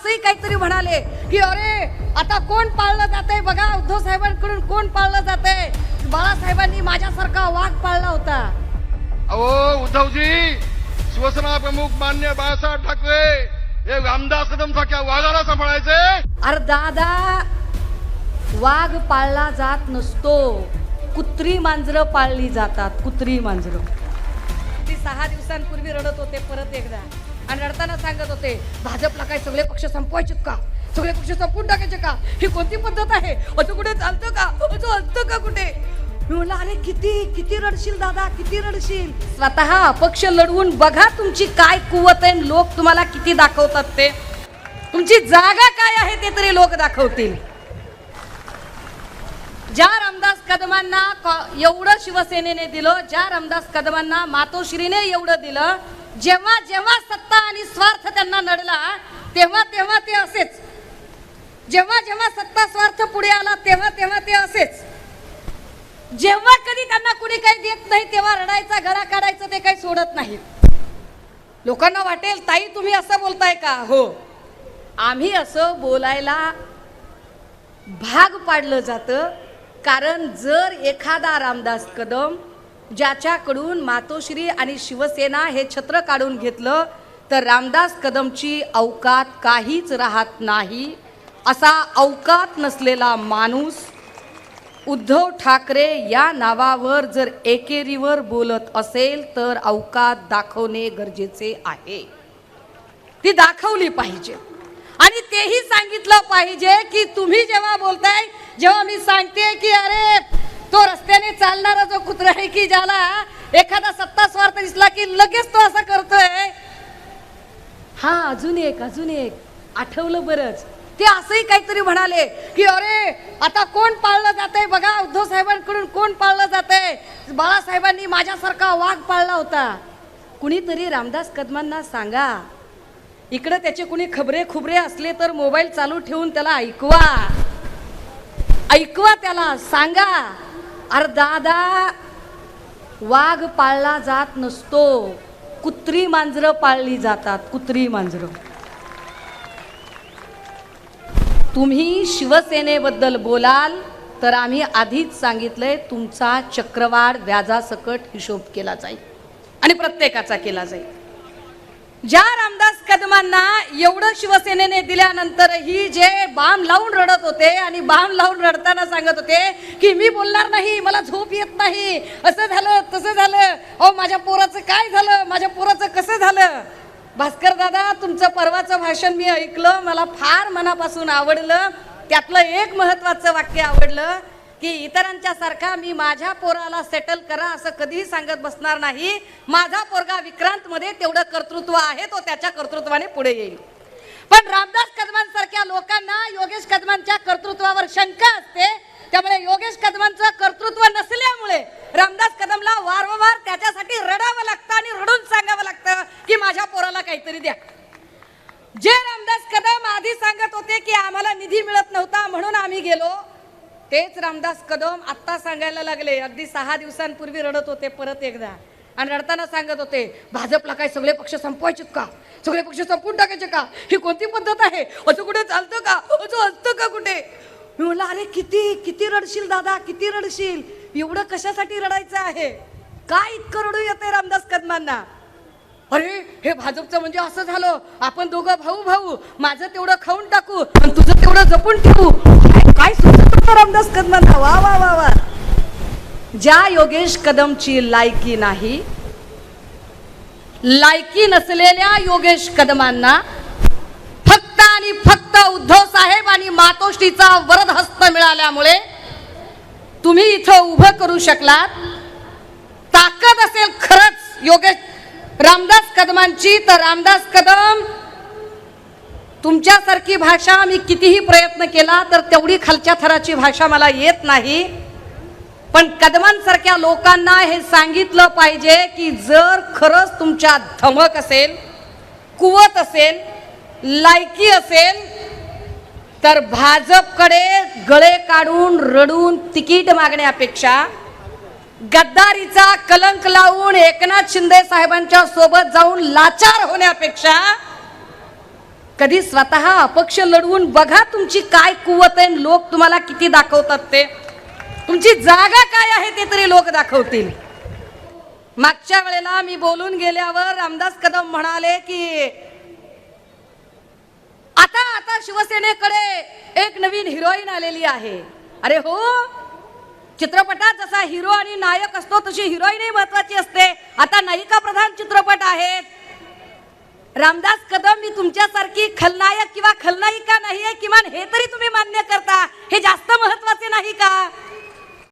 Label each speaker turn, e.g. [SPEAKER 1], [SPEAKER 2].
[SPEAKER 1] असंही काहीतरी म्हणाले की अरे आता कोण पाळलं जाते बघा उद्धव साहेबांकडून कोण पाळलं जाते बाळासाहेबांनी माझ्यासारखा वाघ पाळला होता.
[SPEAKER 2] अहो उद्धवजी शिवसेना प्रमुख मान्य बाळासाहेब ठाकरे हे रामदास कदम सारख्या वाघाला सांभाळायचे?
[SPEAKER 1] अरे दादा वाघ पाळला जात नसतो. कुत्री मांजरं पाळली जातात कुत्री मांजरं. ती सहा दिवसांपूर्वी रडत होते परत एकदा. आणि रडताना सांगत होते भाजपला काय सगळे पक्ष संपवायचे का? सगळे पक्ष संपून टाकायचे का? ही कोणती पद्धत आहे? असं कुठे चालतं का? असं असतं का कुठे? मी म्हणलं अरे किती किती रडशील दादा किती रडशील? स्वतः अपक्ष लढवून बघा तुमची काय कुवत आहे लोक तुम्हाला किती दाखवतात ते. तुमची जागा काय आहे ते तरी लोक दाखवतील. ज्या रामदास कदमांना कॉ- एवढं शिवसेनेने दिलं ज्या रामदास कदमांना मातोश्रीने एवढं दिलं जेव्हा जेव्हा सत्ता आणि स्वार्थ त्यांना नडला तेव्हा तेव्हा ते असेच. जेव्हा जेव्हा सत्ता स्वार्थ पुढे आला तेव्हा तेव्हा ते असेच. जेव्हा कधी त्यांना कुणी काही देत नाही तेव्हा रडायचा घरा काढायचं ते काही सोडत नाहीत लोकांना वाटेल ताई तुम्ही असं बोलताय का? हो. आम्ही असं बोलायला भाग पाडलं जातं कारण जर एखादा रामदास कदम ज्याच्याकडून मातोश्री आणि शिवसेना हे छत्र काढून घेतलं तर रामदास कदमची अवकात काहीच राहत नाही. असा अवकात नसलेला माणूस उद्धव ठाकरे या नावावर जर एकेरीवर बोलत असेल तर अवकात दाखवणे गरजेचे आहे. ती दाखवली पाहिजे. आणि तेही सांगितलं पाहिजे की तुम्ही जेव्हा बोलताय जेव्हा मी सांगते की अरे तो रस्त्याने चालणारा जो कुत्रा आहे की ज्याला एखादा सत्ता स्वार्थ दिसला की लगेच तो असं करतोय? हा अजून एक अजून एक. आठवलं बरंच. ते असंही काहीतरी म्हणाले की अरे आता कोण पाळलं जातंय? बघा उद्धव साहेबांकडून कोण पाळलं जातंय? बाळासाहेबांनी माझ्यासारखा वाघ पाळला होता. कुणीतरी रामदास कदमांना सांगा इकडं त्याचे कुणी खबरे खुबरे असले तर मोबाईल चालू ठेवून त्याला ऐकवा. ऐकवा त्याला सांगा. अरे दादा वाघ पाळला जात नसतो. कुत्री मांजरं पाळली जातात. कुत्री मांजरं. तुम्ही शिवसेनेबद्दल बोलाल तर आम्ही आधीच सांगितलंय तुमचा चक्रवाढ व्याजासकट हिशोब केला जाईल. आणि प्रत्येकाचा केला जाईल. ज्या रामदास कदमांना एवढं शिवसेनेने दिल्यानंतरही जे बाम लावून रडत होते आणि बाम लावून रडताना सांगत होते की मी बोलणार नाही मला झोप येत नाही असं झालं तसं झालं. अहो माझ्या पोराचं काय झालं? माझ्या पोराचं कसं झालं? भास्कर दादा तुमचं परवाचं भाषण मी ऐकलं मला फार मनापासून आवडलं. त्यातलं एक महत्वाचं वाक्य आवडलं. की इतरांच्या सारखा मी माझ्या पोराला सेटल करा असं कधीही सांगत बसणार नाही. माझा पोरगा विक्रांत मध्ये तेवढं कर्तृत्व आहे तो त्याच्या कर्तृत्वाने पुढे येईल. पण रामदास कदमांसारख्या लोकांना योगेश कदमांच्या कर्तृत्वावर शंका असते. त्यामुळे योगेश कदमांचं कर्तृत्व नसल्यामुळे रामदास कदमला वारंवार त्याच्यासाठी रडावं लागतं आणि रडून सांगावं लागतं की माझ्या पोराला काहीतरी द्या. जे रामदास कदम आधी सांगत होते की आम्हाला निधी मिळत नव्हता म्हणून आम्ही गेलो तेच रामदास कदम आत्ता सांगायला लागले. अगदी सहा दिवसांपूर्वी रडत होते परत एकदा. आणि रडताना सांगत होते भाजपला काय सगळे पक्ष संपवायचे का? सगळे पक्ष संपून टाकायचे का? ही कोणती पद्धत आहे? असं कुठे चालतं का? असं असतं का कुठे? मी म्हटलं अरे किती किती रडशील दादा किती रडशील? एवढं कशासाठी रडायचं आहे? काय इतकं रडू येते रामदास कदमांना? अरे हे भाजपचं म्हणजे असं झालं. आपण दोघं भाऊ भाऊ माझं तेवढं खाऊन टाकू आणि तुझं तेवढं जपून ठेवू. काय- सुचत होतं रामदास कदमांना? वा वा वा वा. ज्या योगेश कदमची लायकी नाही लायकी नसलेल्या योगेश कदमांना फक्त आणि फक्त उद्धव साहेब आणि मातोश्रीचा वरद हस्त मिळाल्यामुळे तुम्ही इथं उभं करू शकलात. ताकद असेल खरंच योगेश रामदास कदमांची तर रामदास कदम. तुमच्यासारखी भाषा मी कितीही प्रयत्न केला तर तेवढी खालच्या थराची भाषा मला येत नाही. पण कदमांसारख्या लोकांना हे सांगितलं पाहिजे की जर खरंच तुमच्या धमक असेल कुवत असेल लायकी असेल तर भाजपकडे गळे काढून रडून तिकीट मागण्यापेक्षा गद्दारीचा कलंक लावून एकनाथ शिंदे साहेबांच्या सोबत जाऊन लाचार होण्यापेक्षा कधी स्वतः अपक्ष लढवून बघा तुमची काय कुवत आहे लोक तुम्हाला किती दाखवतात ते. तुमची जागा काय आहे ते तरी लोक दाखवतील. मागच्या वेळेला मी बोलून गेल्यावर रामदास कदम म्हणाले की आता आता शिवसेनेकडे एक नवीन हिरोईन आलेली आहे. अरे हो चित्रपटात जसा हिरो आणि नायक असतो तशी हिरोईनही महत्वाची असते. आता नायिका प्रधान चित्रपट आहेत. रामदास कदम मी तुमच्यासारखी खलनायक किंवा खलनायिका नाहीये किमान हे तरी तुम्ही मान्य करता. हे जास्त महत्त्वाचे नाही का?